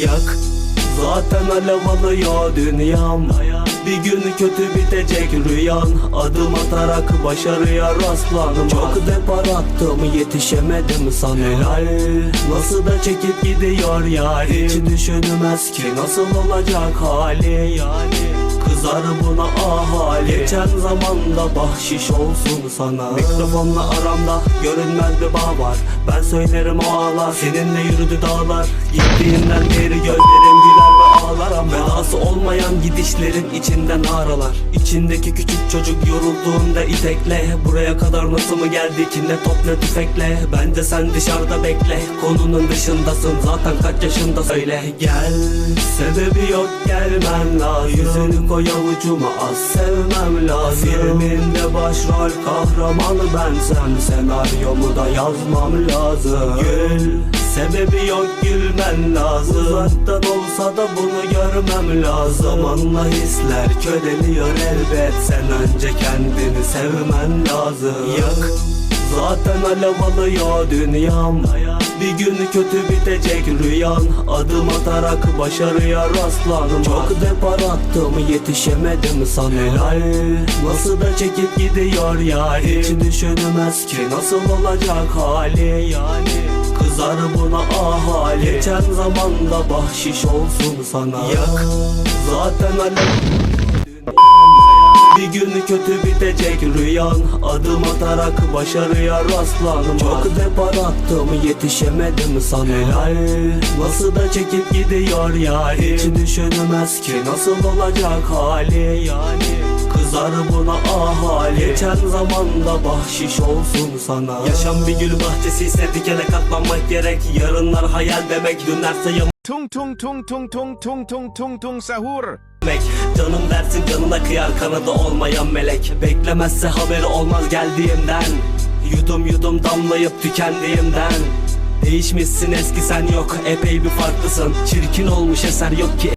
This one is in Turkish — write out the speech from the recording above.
Yak Zaten alev alıyor dünyam. Bir gün kötü bitecek rüyan. Adım atarak başarıya rastladım Çok depar attım yetişemedim sana. Helal. Nasıl da çekip gidiyor yani Hiç düşünmez ki nasıl olacak hali yani Kızar buna ahali. Geçen zamanda bahşiş olsun sana. Mikrofonla aramda görünmez bir bağ var. Ben söylerim o ağlar Seninle yürüdü dağlar. Gittiğinden beri gözlerim güler ağlar Vedası olmayan gidişlerin içinden ağralar İçindeki küçük çocuk yorulduğunda itekle Buraya kadar nasıl mı geldik ne top ne tüfekle Bence sen dışarıda bekle Konunun dışındasın zaten kaç yaşında söyle. Gel sebebi yok gelmen lazım. Yüzünü koy avucuma az sevmem lazım. Filminde başrol kahramanı bensen Senaryomu da yazmam lazım. Gül Sebebi yok gülmen lazım. Uzaktan olsa da bunu görmem lazım. Zamanla hisler köleliyor elbet. Sen önce kendini sevmen lazım. Yak Zaten alev alıyor dünyam. Bir gün kötü bitecek rüyan. Adım atarak başarıya rastladım Çok depar attım yetişemedim sana. Helal Nasıl da çekip gidiyor yani Hiç düşünmez ki nasıl olacak hali yani Kızar buna ahali. Geçen zamanda bahşiş olsun sana. Yak. Zaten alev bir gün kötü bitecek rüyan. Adım atarak başarıya rastladım Çok depar attım yetişemedim sana. Helal. Nasıl da çekip gidiyor yani Hiç düşünmez ki nasıl olacak hali yani Kızar buna ahali Geçen zamanda bahşiş olsun sana. Yaşam bir gül bahçesi ise dikene katlanmak gerek. Yarınlar hayal demek dönerse yam Tung tung tung tung tung tung tung tung tung sahur. Canım dersin canına kıyar kanadı olmayan melek. Beklemezse haberi olmaz geldiğimden. Yudum yudum damlayıp tükendiğimden. Değişmişsin eski sen yok epey bir farklısın. Çirkin olmuş eser yok ki